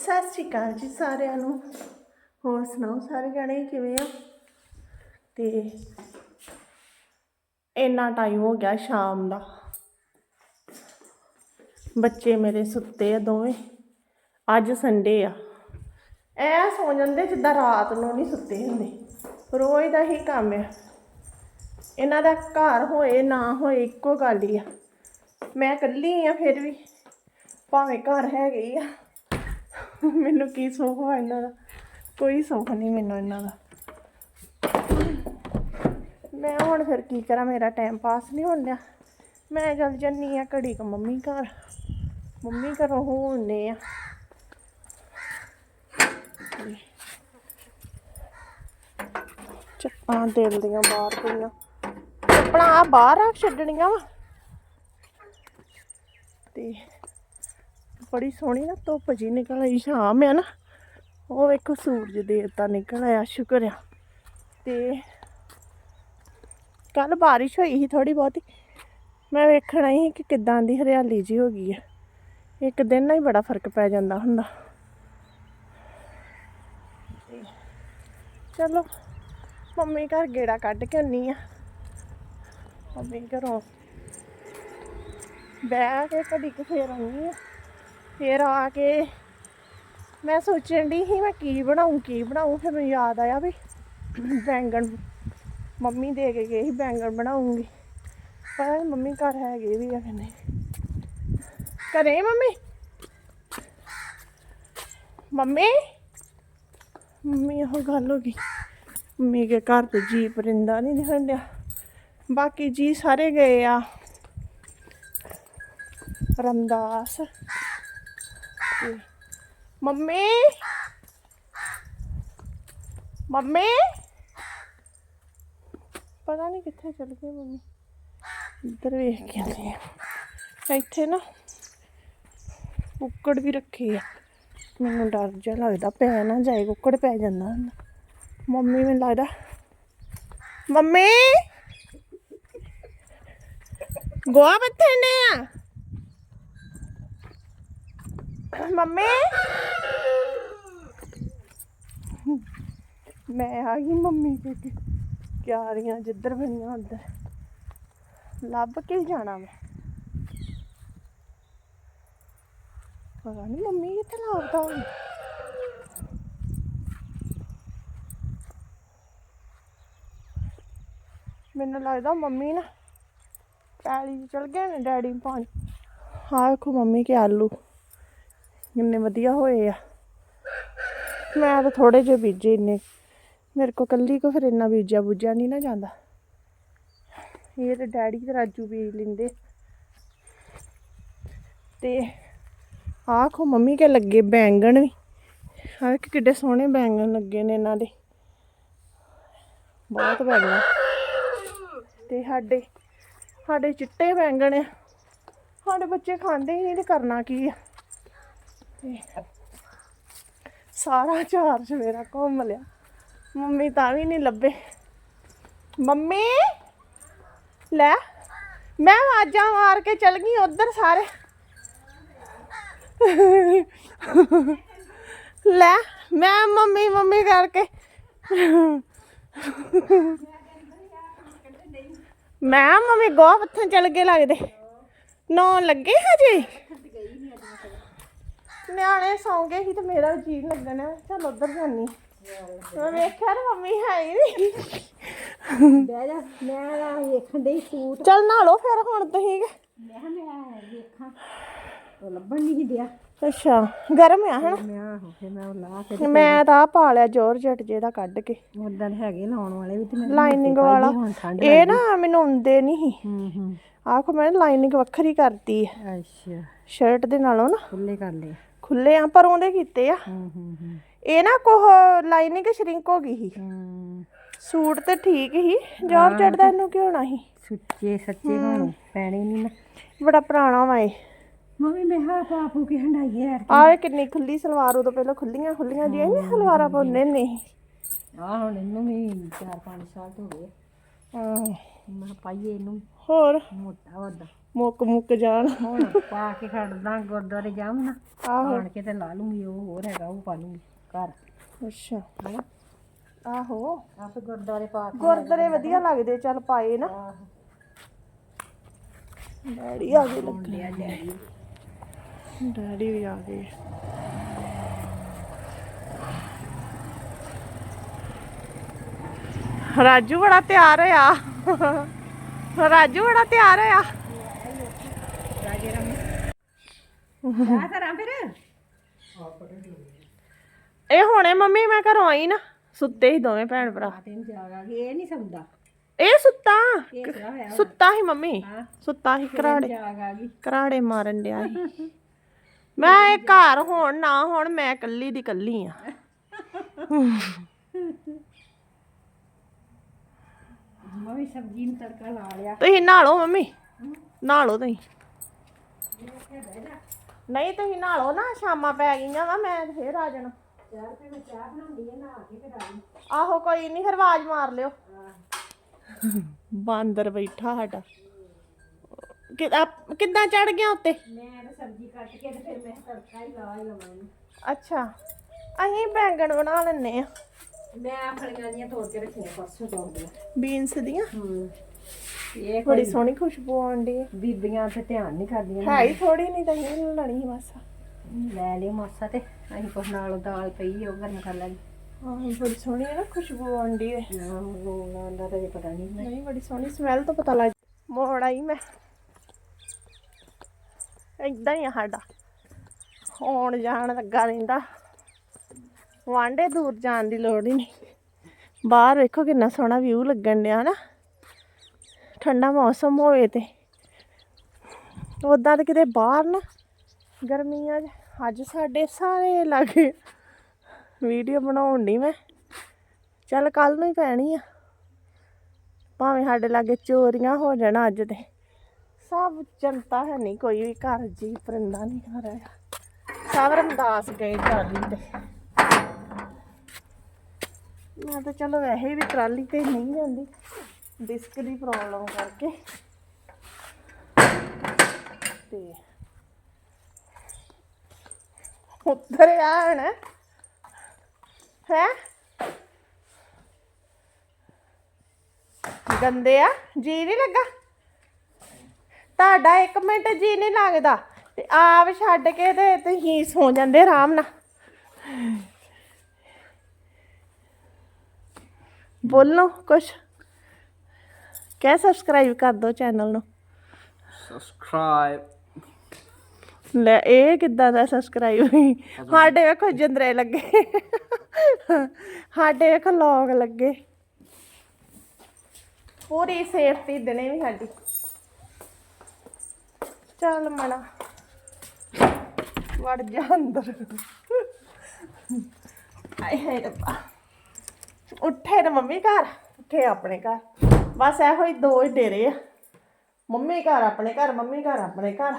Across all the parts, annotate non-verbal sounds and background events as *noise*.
ਸਤਿ ਸ਼੍ਰੀ ਅਕਾਲ ਜੀ ਸਾਰਿਆਂ ਨੂੰ। ਹੋਰ ਸੁਣਾਓ ਸਾਰੇ ਜਣੇ ਕਿਵੇਂ ਆ? ਤੇ ਇੰਨਾ ਟਾਈਮ ਹੋ ਗਿਆ ਸ਼ਾਮ ਦਾ। ਬੱਚੇ ਮੇਰੇ ਸੁੱਤੇ ਆ ਦੋਵੇਂ। ਅੱਜ ਸੰਡੇ ਆ। ਐ ਸੌ ਜਾਂਦੇ ਜਿੱਦਾਂ ਰਾਤ ਨੂੰ ਨਹੀਂ ਸੁੱਤੇ ਹੁੰਦੇ। ਰੋਜ਼ ਦਾ ਹੀ ਕੰਮ ਆ। ਇਹਨਾਂ ਦਾ ਘਰ ਹੋਏ ਨਾ ਹੋਏ ਇੱਕੋ ਗੱਲ ਹੀ ਆ। ਮੈਂ ਇਕੱਲੀ ਆ ਫਿਰ ਵੀ। ਭਾਵੇਂ ਘਰ ਹੈਗੇ ਆ। *laughs* ਮੈਨੂੰ ਕੀ ਸੁੱਖ ਵਾ ਇਹਨਾਂ ਦਾ? ਕੋਈ ਸੁੱਖ ਨਹੀਂ ਮੈਨੂੰ ਇਹਨਾਂ ਦਾ। ਮੈਂ ਹੁਣ ਫਿਰ ਕੀ ਕਰਾਂ? ਮੇਰਾ ਟਾਈਮ ਪਾਸ ਨਹੀਂ ਹੋਣ ਡਿਆ। ਮੈਂ ਚੱਲ ਜੰਨੀ ਆ ਘੜੀ ਕ ਮੰਮੀ ਘਰ। ਮੰਮੀ ਘਰੋਂ ਹੋਣੇ ਆ। ਚੱਪਾਂ ਦਿਲ ਦੀਆਂ ਬਾਹਰ ਪਈਆਂ। ਚੱਪਲਾਂ ਆ ਬਾਹਰ ਰੱਖ ਛੱਡਣੀਆਂ ਵਾ। ਤੇ ਬੜੀ ਸੋਹਣੀ ਨਾ ਧੁੱਪ ਜੀ ਨਿਕਲ ਆਈ। ਸ਼ਾਮ ਹੈ ਨਾ ਉਹ ਵੇਖੋ ਸੂਰਜ ਦੇਵਤਾ ਨਿਕਲ ਆਇਆ, ਸ਼ੁਕਰ ਆ। ਤੇ ਕੱਲ ਬਾਰਿਸ਼ ਹੋਈ ਸੀ ਥੋੜੀ ਬਹੁਤੀ। ਮੈਂ ਵੇਖਣਾ ਹੀ ਕਿ ਕਿੱਦਾਂ ਦੀ ਹਰਿਆਲੀ ਜੀ ਹੋ ਗਈ ਹੈ ਇੱਕ ਦਿਨ ਨਾਲ ਹੀ ਬੜਾ ਫ਼ਰਕ ਪੈ ਜਾਂਦਾ ਹੁੰਦਾ। ਚਲੋ, ਮੰਮੀ ਘਰ ਗੇੜਾ ਕੱਢ ਕੇ ਆਉਣੀ ਆ। ਮੰਮੀ ਘਰੋਂ ਬਹਿ ਕੇ ਕਦੀ ਕੁ ਫੇਰ ਆਉਣੀ ਆ। ਫਿਰ ਆ ਕੇ ਮੈਂ ਸੋਚਣ ਦੀ ਸੀ ਮੈਂ ਕੀ ਬਣਾਉਂ ਕੀ ਬਣਾਉਂ ਫਿਰ ਮੈਨੂੰ ਯਾਦ ਆਇਆ ਵੀ ਬੈਂਗਣ ਮੰਮੀ ਦੇ ਕੇ ਗਏ ਸੀ, ਬੈਂਗਣ ਬਣਾਉਂਗੀ। ਪਰ ਮੰਮੀ ਘਰ ਹੈਗੇ ਵੀ ਆ ਕਿ ਘਰੇ ਮੰਮੀ? ਮੰਮੀ? ਮੰਮੀ ਉਹ ਗੱਲ ਹੋ ਗਈ। ਮੰਮੀ ਕੇ ਘਰ ਤੇ ਜੀ ਪਰਿੰਦਾ ਨਹੀਂ ਦਿਖਣ ਡਿਆ। ਬਾਕੀ ਜੀ ਸਾਰੇ ਗਏ ਆ। ਰਮਦਾਸ। ਮੰਮੀ। ਮੰਮੀ। ਪਤਾ ਨਹੀਂ ਕਿੱਥੇ ਚਲ ਗਏ ਮੰਮੀ। ਇੱਧਰ ਵੇਖ ਕੇ ਆਉਂਦੇ ਆ। ਇੱਥੇ ਨਾ ਕੁੱਕੜ ਵੀ ਰੱਖੇ ਆ। ਮੈਨੂੰ ਡਰ ਜਿਹਾ ਲੱਗਦਾ ਪੈ ਨਾ, ਜਾਏ ਕੁੱਕੜ ਪੈ ਜਾਂਦਾ ਹੁੰਦਾ ਮੰਮੀ ਮੈਨੂੰ ਲੱਗਦਾ, ਮੰਮੀ। ਗੋਆ ਬੱਥੇ ਨੇ ਆ। ਮੰਮੀ? ਮੈਂ ਆ ਗਈ ਮੰਮੀ ਦੇ ਕਿਆਰੀਆਂ ਜਿੱਧਰ ਬਣੀਆਂ ਉੱਧਰ। ਲੱਭ ਕੇ ਜਾਣਾ ਮੈਂ। ਪਤਾ ਨਹੀਂ ਮੰਮੀ ਕਿੱਥੇ ਲੱਭਦਾ ਹੁਣ ਮੈਨੂੰ ਲੱਗਦਾ ਮੰਮੀ ਨਾ ਪੈਲੀ ਚਲ ਗਏ ਨੇ ਡੈਡੀ ਪਾਣੀ। ਹਾਂ ਵੇਖੋ ਮੰਮੀ ਕੇ ਆਲੂ। ਇੰਨੇ ਵਧੀਆ ਹੋਏ ਆ। ਮੈਂ ਤਾਂ ਥੋੜੇ ਜਿਹੇ ਬੀਜੇ ਇੰਨੇ। ਮੇਰੇ ਕੋ ਕੱਲੀ ਕੋ ਫਿਰ ਇੰਨਾ ਬੀਜਿਆ ਬੁੱਜਿਆ ਨਹੀਂ ਨਾ ਜਾਂਦਾ। ਇਹ ਤੇ ਡੈਡੀ ਤੇ ਰਾਜੂ ਬੀਜ ਲਿੰਦੇ। ਤੇ ਆਖੋ ਮੰਮੀ ਕੇ ਲੱਗੇ ਬੈਂਗਣ ਵੀ। ਆਹ ਵੇਖ ਕਿੱਡੇ ਸੋਹਣੇ ਬੈਂਗਣ ਲੱਗੇ ਨੇ ਇਹਨਾਂ ਦੇ। ਬਹੁਤ ਬੈਂਗਣ। ਤੇ ਸਾਡੇ ਸਾਡੇ ਚਿੱਟੇ ਬੈਂਗਣ ਆ। ਸਾਡੇ ਬੱਚੇ ਖਾਂਦੇ ਹੀ ਨਹੀਂ ਤੇ ਕਰਨਾ ਕੀ ਆ। ਤੇ ਸਾਰਾ ਚਾਰਜ ਮੇਰਾ ਘੁੰਮ ਲਿਆ। ਮੰਮੀ ਤਾਂ ਵੀ ਨਹੀਂ ਲੱਭੇ। ਮੰਮੀ, ਲੈ, ਮੈਂ ਆਵਾਜ਼ਾਂ ਮਾਰ ਕੇ ਚਲ ਗਈ ਉਧਰ ਸਾਰੇ। ਲੈ, ਮੈਂ ਮੰਮੀ ਮੰਮੀ ਕਰਕੇ। ਮੈਂ ਮੰਮੀ ਗੋ ਪੱਥਨ ਚਲ ਗਏ ਲੱਗਦੇ। ਨੌ ਲੱਗੇ ਹਜੇ? ਨਿਆਣੇ ਸੌਂ ਗਏ ਸੀ ਤੇ ਮੇਰਾ ਵੀ ਜੀ ਲੱਗਣਾ। ਚੱਲ ਉਧਰ ਜਾਨੀ ਮੈਂ ਵੇਖਿਆ ਨਾ ਮੰਮੀ ਹੈ ਹੀ ਨਹੀਂ। ਬਹਿ ਜਾ ਮੈਂ ਨਾ ਵੇਖਣ ਦੇ ਸੂਟ। ਚੱਲ ਨਾਲੋ ਫਿਰ ਹੁਣ ਤੁਸੀਂ। ਮੈਂ ਕਿਹਾ ਮੈਂ ਵੇਖਾਂ। ਉਹ ਲੱਭਣ ਨਹੀਂ ਦਿਆ ਅੱਛਾ ਗਰਮ ਆ ਹਨਾ? ਮੈਂ ਆਹੋ ਫਿਰ ਮੈਂ ਉਹ ਲਾ ਕੇ ਮੈਂ ਤਾਂ ਆਹ ਪਾ ਲਿਆ ਜੋਰ ਜੱਟ ਜੇ ਦਾ ਕੱਢ ਕੇ। ਉਦਾਂ ਹੈਗੇ ਲਾਉਣ ਵਾਲੇ ਵੀ ਤੇ ਮੈਂ ਲਾਈਨਿੰਗ ਵਾਲਾ। ਹੁਣ ਠੰਡ ਇਹ ਨਾ ਮੈਨੂੰ ਆਉਂਦੇ ਨਹੀਂ ਹੂੰ ਹੂੰ। ਆਖੋ ਮੈਂ ਲਾਈਨਿੰਗ ਵੱਖਰੀ ਕਰਤੀ। ਹੈ ਅੱਛਾ। ਸ਼ਰਟ ਦੇ ਨਾਲੋਂ ਨਾ। ਖੁੱਲੇ ਕਰ ਲਏ। ਖੁੱਲੇ ਆ ਪਰ ਉਹਦੇ ਕੀਤੇ ਆ। ਹੂੰ ਹੂੰ ਹੂੰ। ਇਹ ਨਾ ਕੋਹ ਲਾਈਨਿੰਗ ਸ਼ਰਿੰਕ ਹੋ ਗਈ ਸੀ। ਹੂੰ। ਸੂਟ ਤੇ ਠੀਕ ਹੀ ਜੋਰ ਜੱਟ ਦਾ ਇਹਨੂੰ ਕੀ ਹੋਣਾ ਸੀ? ਸੁੱਚੇ ਸੱਚੇ ਹੁਣ ਪੈਣੇ ਨਹੀਂ ਨਾ। ਬੜਾ ਪੁਰਾਣਾ ਵਾ ਇਹ। ਮੰਮੀ ਮੈਂ ਹਾਂ ਪਾਪੂ ਕੇ ਹੰਡਾਈ ਯਾਰ ਆਹ ਕਿੰਨੀ ਖੁੱਲੀ ਸਲਵਾਰ ਉਦੋਂ ਪਹਿਲਾਂ ਖੁੱਲੀਆਂ ਖੁੱਲੀਆਂ ਜਿਹੀਆਂ ਨਹੀਂ ਸਲਵਾਰਾਂ ਪਾਉਂਦੇ ਨੇ ਆ ਹੁਣ ਇਹਨੂੰ ਵੀ 4-5 ਸਾਲ ਹੋ ਗਏ। ਹਾਂ। ਮੈਂ ਪਾਈਏ ਇਹਨੂੰ। ਹੋਰ? ਮੋਟਾ ਵੱਡਾ ਮੁੱਕ ਮੁੱਕ ਜਾਣ। ਹੁਣ ਪਾ ਕੇ ਖੜਦਾ ਗੁਰਦੁਆਰੇ ਜਾਮ ਨਾ ਆਹੋ। ਆਣ ਕੇ ਤੇ ਲਾ ਲੂੰਗੀ ਉਹ ਹੋਰ ਹੈਗਾ ਉਹ ਪਾ ਲੂੰਗੀ ਘਰ। ਅੱਛਾ। ਹਨਾ ਆਹੋ। ਆਪੇ ਗੁਰਦੁਆਰੇ ਪਾ ਕੇ ਗੁਰਦੁਆਰੇ ਵਧੀਆ ਲੱਗਦੇ ਚੱਲ ਪਾਏ ਨਾ। ਡੈਡੀ ਆ ਗਏ ਲੱਗੇ। ਲਿਆ ਡੈਡੀ ਵੀ ਆ ਗਏ। ਰਾਜੂ ਬੜਾ ਤਿਆਰ ਹੋਇਆ। ਰਾਜੂ ਬੜਾ ਤਿਆਰ ਹੋਇਆ ਰਾਜੇ ਰਾਮ ਆ ਕਰਾਂ ਫਿਰ? ਇਹ ਹੁਣੇ ਮੰਮੀ ਮੈਂ ਘਰੋਂ ਆਈ ਨਾ ਸੁੱਤੇ ਹੀ ਦੋਵੇਂ ਭੈਣ ਭਰਾ। ਆ ਤੈਨੂੰ ਜਾਗਾ ਇਹ ਨਹੀਂ ਸੌਂਦਾ। ਇਹ ਸੁੱਤਾ। ਇਹ ਹੋਇਆ ਸੁੱਤਾ ਹੀ ਮੰਮੀ। ਹਾਂ। ਸੁੱਤਾ ਹੀ ਜਾਗ ਗਈ ਘਰਾੜੇ ਮਾਰਨ ਡਿਆ ਸੀ। *laughs* ਮੈਂ ਇਹ ਘਰ ਹੋਣ ਨਾ ਹੋਣ ਮੈਂ ਕੱਲੀ ਦੀ ਕੱਲੀ ਆ। ਮੈਂ ਵੀ ਸਬਜ਼ੀ ਨੂੰ ਤੜਕਾ ਲਾ ਲਿਆ। ਤੁਸੀਂ ਨਹਾਲੋ ਮੰਮੀ। ਨਹਾਲੋ ਤੁਸੀਂ। ਨਹੀਂ ਤੁਸੀਂ ਨਹਾਲੋ ਨਾ ਸ਼ਾਮਾਂ ਪੈ ਗਈਆਂ ਵਾ ਮੈਂ ਤੇ ਫੇਰ ਆ ਜਾਣਾ। ਚਾਰ ਤੇ ਮੈਂ ਚਾਹ ਬਣਾਉਂਦੀ ਆ ਨਹਾ ਕੇ ਫਿਰ ਆਈ ਆਹੋ ਕੋਈ ਨਹੀਂ ਫਿਰ ਆਵਾਜ਼ ਮਾਰ ਲਿਓ। ਬਾਂਦਰ ਬੈਠਾ ਸਾਡਾ। ਕਿ- ਆਪ- ਕਿੱਦਾਂ ਚੜ ਗਿਆ ਉੱਤੇ? ਮੈਂ ਤਾਂ ਸਬਜ਼ੀ ਕੱਟ ਕੇ ਤੇ ਫਿਰ ਮੈਂ ਤੜਕਾ ਹੀ ਲਾ ਹੀ ਲਵਾਂਗੀ ਅੱਛਾ ਅਸੀਂ ਬੈਂਗਣ ਬਣਾ ਲੈਨੇ ਆ। ਮੈਂ ਫਲੀਆਂ ਦੀਆਂ ਤੋੜ ਕੇ ਰੱਖੀਆਂ ਪਰਸੋਂ ਤੋੜਦੀਆਂ ਬੀਨਸ ਦੀਆਂ? ਹੂੰ। ਇਹ ਬੜੀ ਸੋਹਣੀ ਖੁਸ਼ਬੂ ਆਉਂਦੀ ਹੈ। ਬੀਬੀਆਂ ਤੇ ਧਿਆਨ ਨਹੀਂ ਕਰਦੀਆਂ ਹੈ ਹੀ ਥੋੜੀ ਨਹੀਂ ਤਾਂ ਇਹ ਲਣੀ ਬਸ ਲੈ ਲਿਓ ਮਾਸਾ ਤੇ ਅਸੀਂ ਕੁਛ ਨਾਲ ਦਾਲ ਪਈ ਉਹ ਗਰਮ ਕਰ ਲਾਂਗੇ। ਹਾਂ ਬੜੀ ਸੋਹਣੀ ਹੈ ਨਾ ਖੁਸ਼ਬੂ ਆਉਂਦੀ ਹੈ। ਨਾ ਉਹ ਦਾ ਤਾਂ ਪਤਾ ਨਹੀਂ ਨਹੀਂ ਬੜੀ ਸੋਹਣੀ ਸਮੈਲ ਤੋਂ ਪਤਾ ਲੱਗ ਮੋੜ ਆਈ ਮੈਂ। ਏਦਾਂ ਹੀ ਆ ਸਾਡਾ। ਆਉਣ ਜਾਣ ਲੱਗਾ ਰਹਿੰਦਾ। ਵਾਂਡੇ ਦੂਰ ਜਾਣ ਦੀ ਲੋੜ ਹੀ ਨਹੀਂ। ਬਾਹਰ ਵੇਖੋ ਕਿੰਨਾ ਸੋਹਣਾ ਵਿਊ ਲੱਗਣ ਡਿਆ ਨਾ। ਠੰਡਾ ਮੌਸਮ ਹੋਵੇ ਤੇ। ਉਦਾਂ ਤਾਂ ਕਿਤੇ ਬਾਹਰ ਨਾ, ਗਰਮੀਆਂ 'ਚ ਅੱਜ ਸਾਡੇ ਸਾਰੇ ਲਾਗੇ ਵੀਡੀਓ ਬਣਾਉਣ ਦੀ ਮੈਂ। ਚੱਲ ਕੱਲ ਨੂੰ ਹੀ ਪੈਣੀ ਆ। ਭਾਵੇਂ ਸਾਡੇ ਲਾਗੇ ਚੋਰੀਆਂ ਹੋ ਜਾਣ ਅੱਜ ਤੇ। ਸਭ ਜਨਤਾ ਹੈ ਨਹੀਂ, ਕੋਈ ਵੀ ਘਰ ਜੀ, ਪਰਿੰਦਾ ਨਹੀਂ ਘਰ ਆਇਆ ਸਭ ਰਮਦਾਸ ਗਏ ਟਰਾਲੀ ਤੇ। ਮੈਂ ਤਾਂ ਚਲੋ ਵੈਸੇ ਵੀ ਟਰਾਲੀ ਤੇ ਨਹੀਂ ਜਾਂਦੀ। ਡਿਸਕ ਦੀ ਪ੍ਰੋਬਲਮ ਕਰਕੇ। ਤੇ ਉੱਧਰ ਆ ਹੈ? ਗੰਦੇ ਆ, ਜੀ ਨਹੀਂ ਲੱਗਾ? ਤੁਹਾਡਾ 1 ਮਿੰਟ ਜੀ ਨਹੀਂ ਲੱਗਦਾ। ਤੇ ਆਪ ਛੱਡ ਕੇ ਤੇ ਤੁਸੀਂ ਸੌ ਜਾਂਦੇ ਆਰਾਮ ਨਾਲ। ਬੋਲੋ ਕੁਛ। ਕਹਿ ਸਬਸਕ੍ਰਾਈਬ ਕਰ ਦਿਓ ਚੈਨਲ ਨੂੰ। Subscribe ਲੈ ਇਹ ਕਿੱਦਾਂ ਦਾ ਸਬਸਕ੍ਰਾਈਬ ਸਾਡੇ ਵੇਖੋ ਜਿੰਦਰੇ ਲੱਗੇ। ਸਾਡੇ ਵੇਖੋ ਲੌਗ ਲੱਗੇ। ਪੂਰੀ ਸੇਫਟੀ ਦੇਣੇ ਵੀ ਸਾਡੀ। ਚੱਲ ਮਣਾ ਵੜ ਜਾ ਅੰਦਰ। ਆਏ ਹਾਏ ਰੱਬਾ। ਉੱਠੇ ਨਾ ਮੰਮੀ ਘਰ ਉੱਠੇ ਆਪਣੇ ਘਰ। ਬਸ ਇਹੋ ਹੀ ਦੋ ਹੀ ਡੇਰੇ ਆ। ਮੰਮੀ ਘਰ, ਆਪਣੇ ਘਰ, ਮੰਮੀ ਘਰ, ਆਪਣੇ ਘਰ।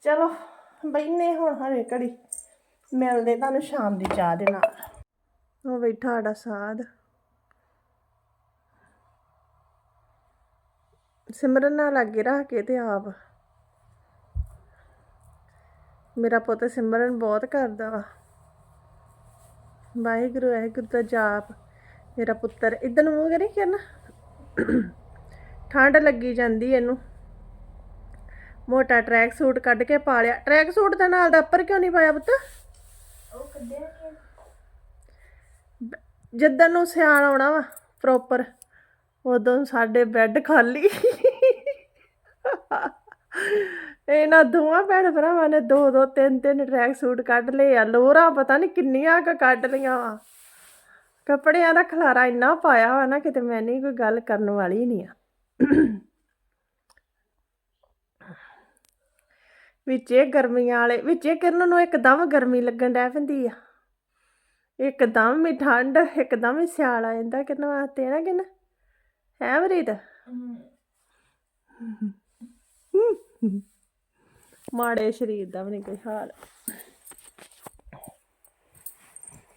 ਚਲੋ ਬੈਨੇ ਹੁਣ ਹਰੇ ਘੜੀ। ਮਿਲਦੇ ਤੁਹਾਨੂੰ ਸ਼ਾਮ ਦੀ ਚਾਹ ਦੇ ਨਾਲ। ਉਹ ਬੈਠਾ ਸਾਡਾ ਸਾਧ। ਸਿਮਰਨ ਨਾਲ ਲੱਗੇ ਰੱਖ ਕੇ ਤੇ ਆਪ। ਮੇਰਾ ਪੁੱਤ ਸਿਮਰਨ ਬਹੁਤ ਕਰਦਾ ਵਾ। ਵਾਹਿਗੁਰੂ ਵਾਹਿਗੁਰੂ ਦਾ ਜਾਪ। ਮੇਰਾ ਪੁੱਤਰ ਇਦਾਂ ਨੂੰ ਮੂੰਹ ਕਰੀ ਕਰਨਾ। ਠੰਡ ਲੱਗੀ ਜਾਂਦੀ ਇਹਨੂੰ। ਮੋਟਾ ਟਰੈਕ ਸੂਟ ਕੱਢ ਕੇ ਪਾ ਲਿਆ। ਟਰੈਕ ਸੂਟ ਦੇ ਨਾਲ ਦਾ ਉੱਪਰ ਕਿਉਂ ਨਹੀਂ ਪਾਇਆ ਪੁੱਤ? ਉਹ ਕੱਢਿਆ ਜਿੱਦਣ ਨੂੰ ਸਿਆਲ ਆਉਣਾ ਵਾ ਪ੍ਰੋਪਰ ਉਦੋਂ ਸਾਡੇ ਬੈੱਡ ਖਾਲੀ। ਇਹਨਾਂ ਦੋਵਾਂ ਭੈਣ ਭਰਾਵਾਂ ਨੇ ਦੋ ਦੋ ਤਿੰਨ ਤਿੰਨ ਟਰੈਕ ਸੂਟ ਕੱਢ ਲਏ ਆ। ਲੋਰਾ ਪਤਾ ਨਹੀਂ ਕਿੰਨੀਆਂ ਕ ਕੱਢ ਲਈਆਂ ਵਾ। ਕੱਪੜਿਆਂ ਦਾ ਖਲਾਰਾ ਇੰਨਾ ਪਾਇਆ ਹੋਇਆ ਨਾ ਕਿਤੇ ਮੈਂ ਨਹੀਂ ਕੋਈ ਗੱਲ ਕਰਨ ਵਾਲੀ ਨਹੀਂ ਆ। ਵਿੱਚੇ ਗਰਮੀਆਂ ਵਾਲੇ ਇਹ ਕਿਰਨ ਨੂੰ ਇੱਕਦਮ ਗਰਮੀ ਲੱਗਣ ਡੈ ਪੈਂਦੀ ਆ। ਇੱਕਦਮ ਹੀ ਠੰਡ, ਇੱਕਦਮ ਹੀ ਸਿਆਲ ਆ ਜਾਂਦਾ ਕਿਰਨ ਵਾਸਤੇ ਨਾ ਕਿਰਨ? ਹੈ ਵਰੀਦ? ਮਾੜੇ ਸਰੀਰ ਦਾ ਵੀ ਨਹੀਂ ਕੋਈ ਹਾਲ।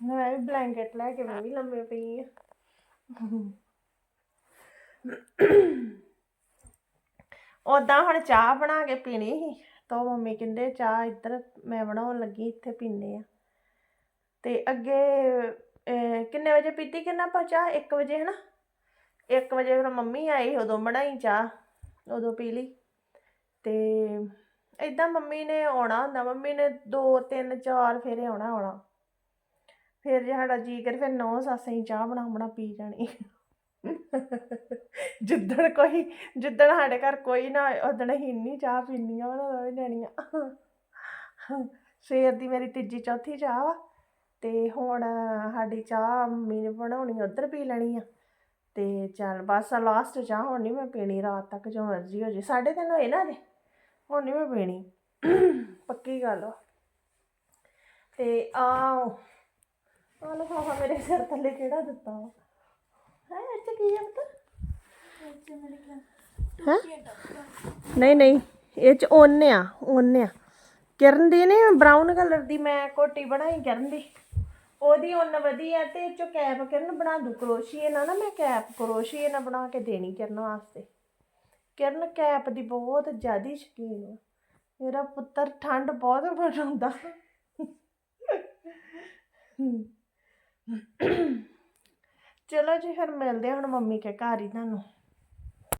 ਮੈਂ ਵੀ ਬਲੈਂਕਟ ਲੈ ਕੇ ਮੈਂ ਵੀ ਲੰਮੇ ਪਈ ਆ। ਉਦਾਂ ਹੁਣ ਚਾਹ ਬਣਾ ਕੇ ਪੀਣੀ ਸੀ, ਤਾਂ ਮੰਮੀ ਕਹਿੰਦੇ ਚਾਹ ਇੱਧਰ ਮੈਂ ਬਣਾਉਣ ਲੱਗੀ, ਇੱਥੇ ਪੀਂਦੇ ਆ। ਤੇ ਅੱਗੇ ਕਿੰਨੇ ਵਜੇ ਪੀਤੀ ਕਿੰਨਾ ਆਪਾਂ ਚਾਹ? 1 ਵਜੇ, ਹਨਾ? 1 ਵਜੇ ਫਿਰ ਮੰਮੀ ਆਈ, ਉਦੋਂ ਬਣਾਈ ਚਾਹ, ਉਦੋਂ ਪੀ ਲਈ। ਤੇ ਇਦਾਂ ਮੰਮੀ ਨੇ ਆਉਣਾ ਹੁੰਦਾ, ਮੰਮੀ ਨੇ 2 3 4 ਫੇਰੇ ਆਉਣਾ ਆਉਣਾ ਫਿਰ ਜੇ ਸਾਡਾ ਜੀ ਕਰੇ, ਫਿਰ ਨੌ ਸੱਸ ਅਸੀਂ ਚਾਹ ਬਣਾ ਬਣਾ ਪੀ ਜਾਣੀ। ਜਿੱਦਣ ਕੋਈ, ਜਿੱਦਣ ਸਾਡੇ ਘਰ ਕੋਈ ਨਾ ਹੋਏ ਉਦਣ ਅਸੀਂ ਇੰਨੀ ਚਾਹ ਪੀਂਦੀਆਂ ਵਾ ਨਾ ਲੈਣੀਆਂ ਸਵੇਰ ਦੀ ਮੇਰੀ ਤੀਜੀ ਚੌਥੀ ਚਾਹ ਵਾ, ਤੇ ਹੁਣ ਸਾਡੀ ਚਾਹ ਮੰਮੀ ਨੇ ਬਣਾਉਣੀ, ਉੱਧਰ ਪੀ ਲੈਣੀ ਆ। ਤੇ ਚੱਲ ਬਸ ਲਾਸਟ ਚਾਹ ਹੁਣ ਨਹੀਂ ਮੈਂ ਪੀਣੀ, ਰਾਤ ਤੱਕ ਜੋ ਮਰਜ਼ੀ ਹੋ ਜੇ। ਸਾਢੇ ਤਿੰਨ ਹੋਏ ਨਾ ਜੇ ਹੁਣ ਨਹੀਂ ਮੈਂ ਪੀਣੀ। ਪੱਕੀ ਗੱਲ ਆ ਤੇ ਆਓ ਆ ਲਫਾਫਾ ਮੇਰੇ ਸਿਰ ਥੱਲੇ ਕਿਹੜਾ ਦਿੱਤਾ ਵਾ। ਹੈ ਇੱਥੇ ਕੀ ਹੈ ਪਤਾ? ਹੈਂ? ਨਹੀਂ ਨਹੀਂ, ਇਹ ਚ ਓਨ ਆ ਓਨ ਆ। ਕਿਰਨ ਦੀ ਨੇ ਬਰਾਊਨ ਕਲਰ ਦੀ ਮੈਂ ਕੋਟੀ ਬਣਾਈ ਕਿਰਨ ਦੀ। ਉਹਦੀ ਓਨ ਵਧੀਆ ਤੇ ਇਹ ਕੈਪ ਕਿਰਨ ਬਣਾ ਦੂ, ਕਰੋਸ਼ੀਏ ਨਾਲ ਨਾ ਮੈਂ ਕੈਪ, ਕਰੋਸ਼ੀਏ ਨਾਲ ਬਣਾ ਕੇ ਦੇਣੀ ਕਿਰਨ ਵਾਸਤੇ। ਕਿਰਨ ਕੈਪ ਦੀ ਬਹੁਤ ਜ਼ਿਆਦੀ ਸ਼ੌਕੀਨ ਆ। ਮੇਰਾ ਪੁੱਤਰ ਠੰਡ ਬਹੁਤ ਮਨਾਉਂਦਾ। ਚਲੋ ਜੀ ਫਿਰ ਮਿਲਦੇ ਹਾਂ ਹੁਣ ਮੰਮੀ ਕੇ ਘਰ ਹੀ ਤੁਹਾਨੂੰ।